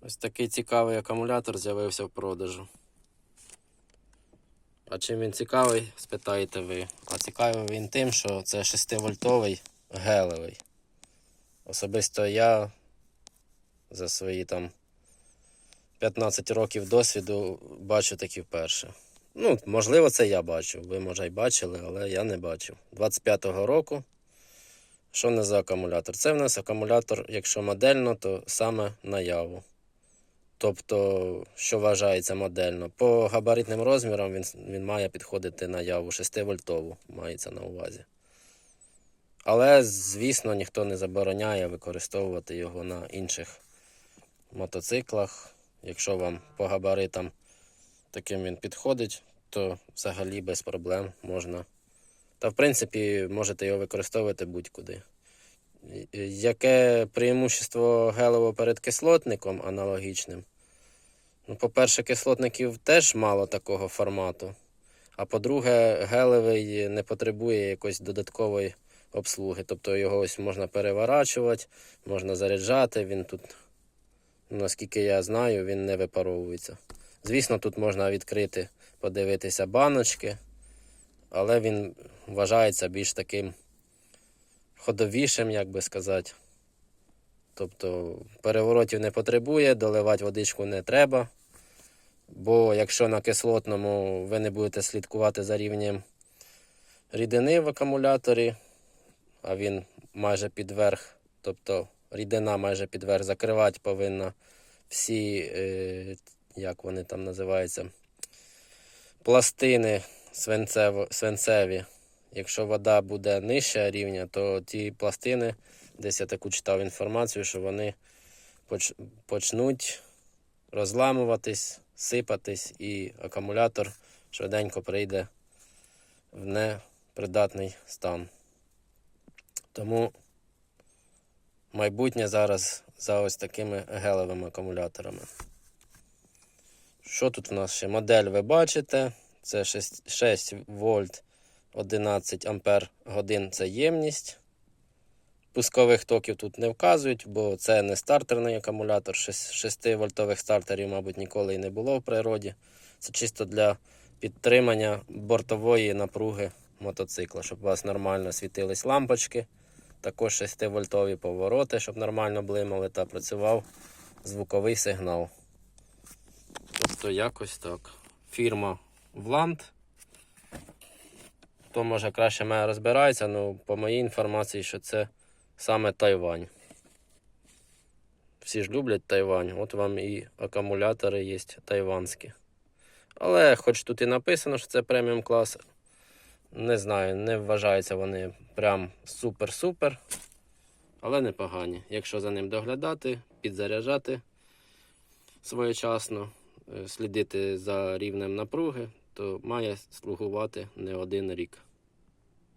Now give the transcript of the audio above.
Ось такий цікавий акумулятор з'явився в продажу. А чим він цікавий, спитаєте ви. А цікавий він тим, що це 6-вольтовий гелевий. Особисто я за свої там 15 років досвіду бачу такі вперше. Ну, можливо, це я бачу. Ви, може, й бачили, але я не бачив. 25-го року. Що не за акумулятор? Це в нас акумулятор, якщо модельно, то саме наяву. Тобто, що вважається модельно. По габаритним розмірам він, він має підходити на яву 6 вольтову, мається на увазі. Але, звісно, ніхто не забороняє використовувати його на інших мотоциклах. Якщо вам по габаритам таким він підходить, то взагалі без проблем можна. Та, в принципі, можете його використовувати будь-куди. Яке преимущество гелево перед кислотником аналогічним? Ну, по-перше, кислотників теж мало такого формату. А по-друге, гелевий не потребує якоїсь додаткової обслуги. Тобто його ось можна переворачувати, можна заряджати. Він тут, наскільки я знаю, він не випаровується. Звісно, тут можна відкрити, подивитися баночки, але він вважається більш таким ходовішим, як би сказати. Тобто переворотів не потребує, доливати водичку не треба. Бо якщо на кислотному ви не будете слідкувати за рівнем рідини в акумуляторі, а він майже під верх, тобто рідина майже під верх закривати повинна всі, е, як вони там називаються, пластини свинцево, свинцеві. Якщо вода буде нижча рівня, то ті пластини, десь я таку читав інформацію, що вони поч- почнуть розламуватись, сипатись, і акумулятор швиденько прийде в непридатний стан. Тому майбутнє зараз за ось такими гелевими акумуляторами. Що тут в нас ще? Модель ви бачите. Це 6, 6 вольт 11 ампер годин це ємність. Пускових токів тут не вказують, бо це не стартерний акумулятор. 6 вольтових стартерів, мабуть, ніколи і не було в природі. Це чисто для підтримання бортової напруги мотоцикла, щоб у вас нормально світились лампочки. Також 6 вольтові повороти, щоб нормально блимали та працював звуковий сигнал. Тобто якось так. Фірма Вланд. Хто може краще мене розбирається, ну по моїй інформації, що це саме Тайвань. Всі ж люблять Тайвань, от вам і акумулятори є тайванські. Але хоч тут і написано, що це преміум клас, не знаю, не вважаються вони прям супер-супер. Але непогані. Якщо за ним доглядати, підзаряджати своєчасно, е, слідити за рівнем напруги, то має слугувати не один рік.